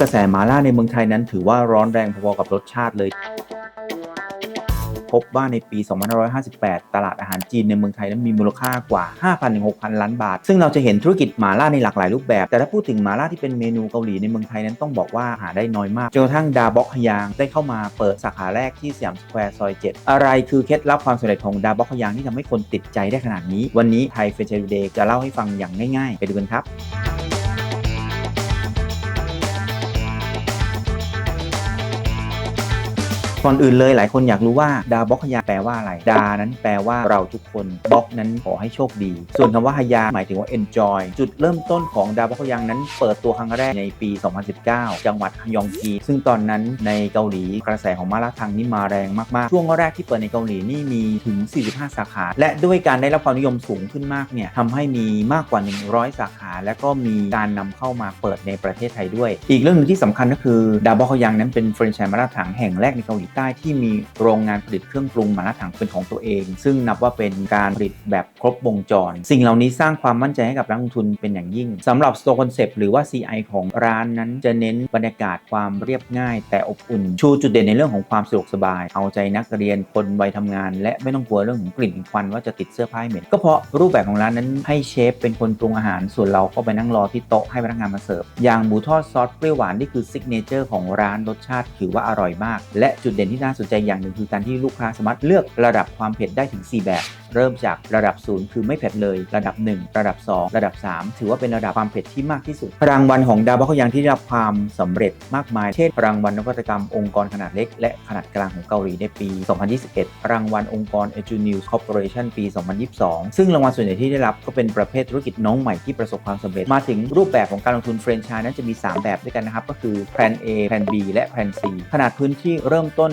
กระแสหมาล่าในเมืองไทยนั้นถือว่าร้อนแรงพอๆกับรสชาติเลย พบว่าในปี 2558 ตลาดอาหารจีนในเมืองไทยนั้นมีมูลค่ากว่า 5,000-6,000 ล้านบาท ซึ่งเราจะเห็นธุรกิจหมาล่าในหลากหลายรูปแบบ แต่ถ้าพูดถึงหมาล่าที่เป็นเมนูเกาหลีในเมืองไทยนั้นต้องบอกว่าหาได้น้อยมากจนกระทั่งดาบ็อกฮยางได้เข้ามาเปิดสาขาแรกที่สยามสแควร์ซอย 7 อะไรคือเคล็ดลับความสำเร็จของดาบ็อกฮยางที่ทำให้คนติดใจได้ขนาดนี้ วันนี้ไทยเฟรนช์เดย์จะเล่าให้ฟังอย่างง่ายๆ ไปดูกันครับ ก่อนอื่นเลยหลายคนอยากรู้ว่าดาบ็อกฮยาแปลว่าอะไร ดานั้นแปลว่าเราทุกคนบ็อกนั้นขอให้โชคดี ส่วนคำว่าฮยาหมายถึงว่า enjoy จุดเริ่มต้นของดาบ็อกฮยังนั้นเปิดตัวครั้งแรกในปี 2019 จังหวัดฮยองกี ซึ่งตอนนั้นในเกาหลีกระแสของมาลาทังนี่มาแรงมากๆ ช่วงแรกที่เปิดในเกาหลีนี่มีถึง 45 สาขา และด้วยการได้รับความนิยมสูงขึ้นมากเนี่ยทำให้มีมากกว่า 100 สาขา และก็มีการนำเข้ามาเปิดในประเทศไทยด้วย อีกเรื่องหนึงที่สำคัญก็คือดาบอกฮยังนั้นเป็นแฟรนไชส์มาลาถังแห่งแรกในเกาหลีใต้ที่มีโรงงานผลิตเครื่องปรุงมาลาถังเป็นของตัวเอง ซึ่งนับว่าเป็นการผลิตแบบครบวงจร สิ่งเหล่านี้สร้างความมั่นใจให้กับนักลงทุนเป็นอย่างยิ่งสำหรับ Store Concept หรือว่า CI ของร้านนั้นจะเน้นบรรยากาศความเรียบง่าย แต่อบอุ่นชูจุดเด่นในเรื่องของความสะดวกสบาย เอาใจนักเรียนคนวัยทำงาน และไม่ต้องกลัวเรื่องของกลิ่นควันว่าจะติดเสื้อผ้าเหม็นก็เพราะรูปแบบของร้านนั้นให้เชฟเป็นคนปรุงอาหารส่วนเราก็ไปนั่งรอที่โต๊ะให้พนักงานมาเสิร์ฟ อย่างหมูทอดซอสเปรี้ยวหวานนี่คือซิกเนเจอร์ของร้านรสชาติถือว่าอร่อยมาก และจุดเด่นที่น่าสนใจอย่างหนึ่งคือการที่ลูกค้าสามารถเลือกระดับความเผ็ดได้ถึง 4 แบบเริ่มจากระดับ 0 คือไม่เผ็ดเลย ระดับ 1 ระดับ 2 ระดับ 3 ถือว่าเป็นระดับความเผ็ดที่มากที่สุด รางวัลของดาวบัคยังที่ได้รับความสำเร็จมากมาย เช่น รางวัลนวัตกรรมองค์กรขนาดเล็ก และขนาดกลางของเกาหลีในปี 2021 รางวัลองค์กร e d u News Corporation ปี 2022 ซึ่งรางวัลส่วนใหญ่ที่ได้รับก็เป็นประเภทธุรกิจน้องใหม่ที่ประสบความสำเร็จมาถึงรูปแบบของการลงทุนแฟรนไชส์นั้นจะมี 3 แบบด้วยกันนะครับก็คือ Plan A Plan B และ Plan C ขนาดพื้นที่เริ่มต้น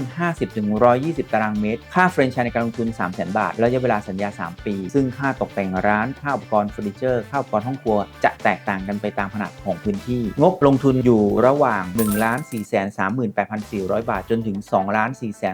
50-120 ตารางเมตร ค่าแฟรนไชส์ในการลงทุน 300,000 บาทระยะเวลาสัญญา 3 ปี ซึ่งค่าตกแต่งร้านค่าอุปกรณ์เฟอร์นิเจอร์ค่าอุปกรณ์ห้องครัว จะแตกต่างกันไปตามขนาดของพื้นที่ งบลงทุนอยู่ระหว่าง 1 4 3 8 4 0 0 บาท จนถึง 2 4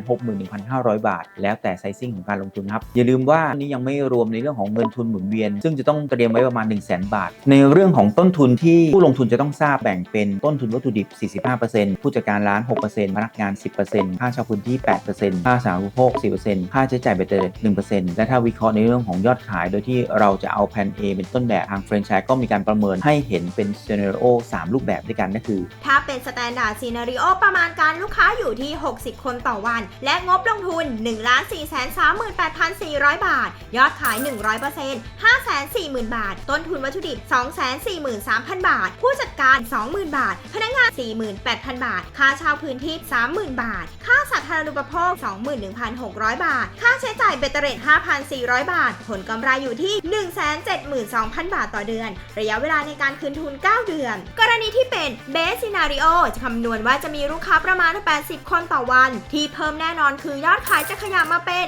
6 1 5 0 0 บาท แล้วแต่ไซซิ่งของการลงทุนครับ อย่าลืมว่านี่ยังไม่รวมในเรื่องของเงินทุนหมุนเวียน ซึ่งจะต้องเตรียมไว้ประมาณ 1 0 0 0 0แบาท ในเรื่องของต้นทุนที่ผู้ลงทุนจะต้องทราบแบ่งเป็นต้นทุนวัตถุดิบ 45%ผู้จัดการร้าน 6%พนักงาน 10%ค่าเช่าพื้นที่ 8%ค่าสาธารณูปโภค 4%ค่าใช้จ่ายเบ็ดเตอร์1%และถ้าวิเคราะห์ในเรื่องของยอดขาย โดยที่เราจะเอาแผน A เป็นต้นแบบทางแฟรนไชส์ก็มีการประเมินให้เห็นเป็นซีนาริโอ3รูปแบบด้วยกันก็คือ ถ้าเป็นสแตนดาร์ดซีนารีโอประมาณการลูกค้าอยู่ที่ 60 คนต่อวัน และงบลงทุน 1 4 3 8 4 0 0 บาท ยอดขาย 100% 540,000 บาท ต้นทุนวัตถุดิบ 243,000 บาท ผู้จัดการ 20,000 บาท พนักงาน 48,000 บาท ค่าเช่าพื้นที่ 30,000 บาท ค่า สาธารณูปโภค 21,600 บาท ค่าใช้จ่ายเบตเตอร์เรท5,400 บาท ผลกำไรอยู่ที่ 172,000 บาทต่อเดือน ระยะเวลาในการคืนทุน 9 เดือน กรณีที่เป็นเบสซินาริโอจะคำนวณว่าจะมีลูกค้าประมาณ 80 คนต่อวัน ที่เพิ่มแน่นอนคือยอดขายจะขยับมาเป็น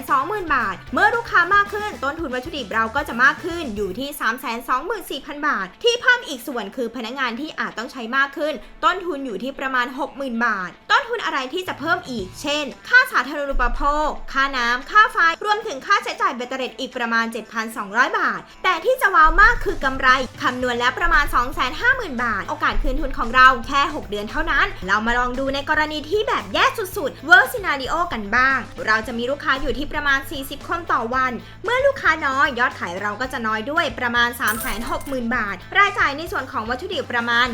720,000 บาท เมื่อลูกค้ามากขึ้น ต้นทุนวัตถุดิบเราก็จะมากขึ้นอยู่ที่ 324,000 บาท ที่เพิ่มอีกส่วนคือพนักงานที่อาจต้องใช้มากขึ้น ต้นทุนอยู่ที่ประมาณ 60,000 บาท ต้นทุนอะไรที่จะเพิ่มอีก เช่น ค่าสาธารณูปโภค ค่าน้ำ ค่าไฟ รวมถึงค่าใช้จ่ายเบตเตอร์เรทอีกประมาณ 7,200 บาท แต่ที่จะว้าวมากคือกำไร คำนวณแล้วประมาณ 250,000 บาท โอกาสคืนทุนของเราแค่ 6 เดือนเท่านั้น เรามาลองดูในกรณีที่แบบแย่สุดๆ worst scenario กันบ้าง เราจะมีลูกค้าอยู่ที่ประมาณ 40 คนต่อวัน เมื่อลูกค้าน้อยยอดขายเราก็จะน้อยด้วยประมาณ 360,000 บาท รายจ่ายในส่วนของวัตถุดิบประมาณ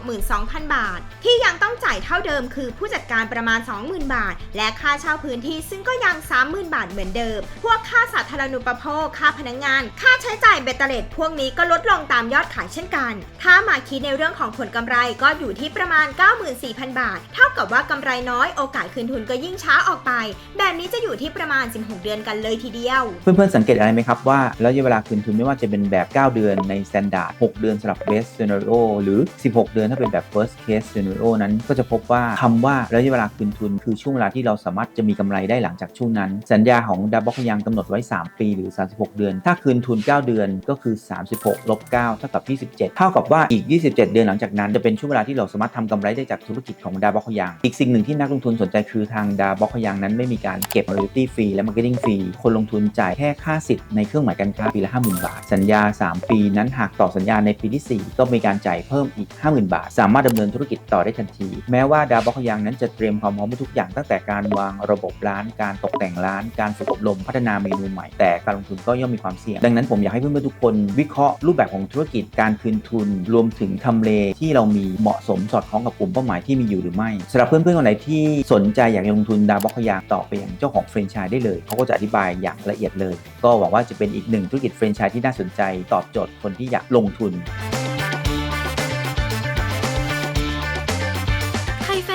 162,000 บาท ที่ยังต้องจ่ายเท่าเดิมคือผู้จัดการประมาณ20,000 บาท และค่าเช่าพื้นที่ซึ่งก็ยัง 30,000 บาทเหมือนเดิม พวกค่าสาธารณูปโภค ค่าพนักงาน ค่าใช้จ่ายเบตเตอร์เลทพวกนี้ก็ลดลงตามยอดขายเช่นกัน ถ้ามาคิดในเรื่องของผลกำไรก็อยู่ที่ประมาณ 94,000 บาท เท่ากับว่ากำไรน้อยโอกาสคืนทุนก็ยิ่งช้าออกไป แบบนี้จะอยู่ที่ประมาณ 16 เดือนกันเลยทีเดียว เพื่อนๆสังเกตอะไรไหมครับว่าระยะเวลาคืนทุนไม่ว่าจะเป็นแบบ 9 เดือนใน Standard 6 เดือนสำหรับ Best Scenario หรือ 16 เดือนถ้าเป็นแบบ First Case Scenario นั้นก็จะพบว่าคำว่าระยะเวลาคืนทุนนคือช่วงเวลาที่เราสามารถจะมีกำไรได้หลังจากช่วงนั้น สัญญาของดาบล็อกยังกำหนดไว้ 3 ปีหรือ 36 เดือน ถ้าคืนทุน 9 เดือนก็คือ 36ลบ9เท่ากับ 27 เท่ากับว่าอีก 27 เดือนหลังจากนั้นจะเป็นช่วงเวลาที่เราสามารถทำกำไรได้จากธุรกิจของดาบล็อกยังอีกสิ่งหนึ่งที่นักลงทุนสนใจคือทางดาบล็อกยังนั้นไม่มีการเก็บ royalty fee และ marketing fee คนลงทุนจ่ายแค่ค่าสิทธิ์ในเครื่องหมายการค้าปีละ50,000 บาท สัญญา 3 ปีนั้นหากต่อสัญญาในปีที่ 4 ก็มีการจ่ายเพิ่มอีก 50,000 บาท สามารถดำเนินธุรกิจต่อได้ทันที แม้ว่าดาบล็อกยังนั้นจะเตรียมความพร้อมทุกอย่างตั้งแต่การวางระบบร้าน การตกแต่งร้าน การฝึกอบรมพัฒนาเมนูใหม่ แต่การลงทุนก็ย่อมมีความเสี่ยง ดังนั้นผมอยากให้เพื่อนๆทุกคน วิเคราะห์รูปแบบของธุรกิจการคืนทุน รวมถึงทำเลที่เรามีเหมาะสมสอดคล้องกับกลุ่มเป้าหมายที่มีอยู่หรือไม่สำหรับเพื่อนๆคนไหนที่สนใจอยากลงทุนดาบล็อกยางต่อไปยังเจ้าของแฟรนไชส์ได้เลยเขาก็จะอธิบายอย่างละเอียดเลย ก็หวังว่าจะเป็นอีกหนึ่งธุรกิจแฟรนไชส์ที่น่าสนใจตอบโจทย์คนที่อยากลงทุน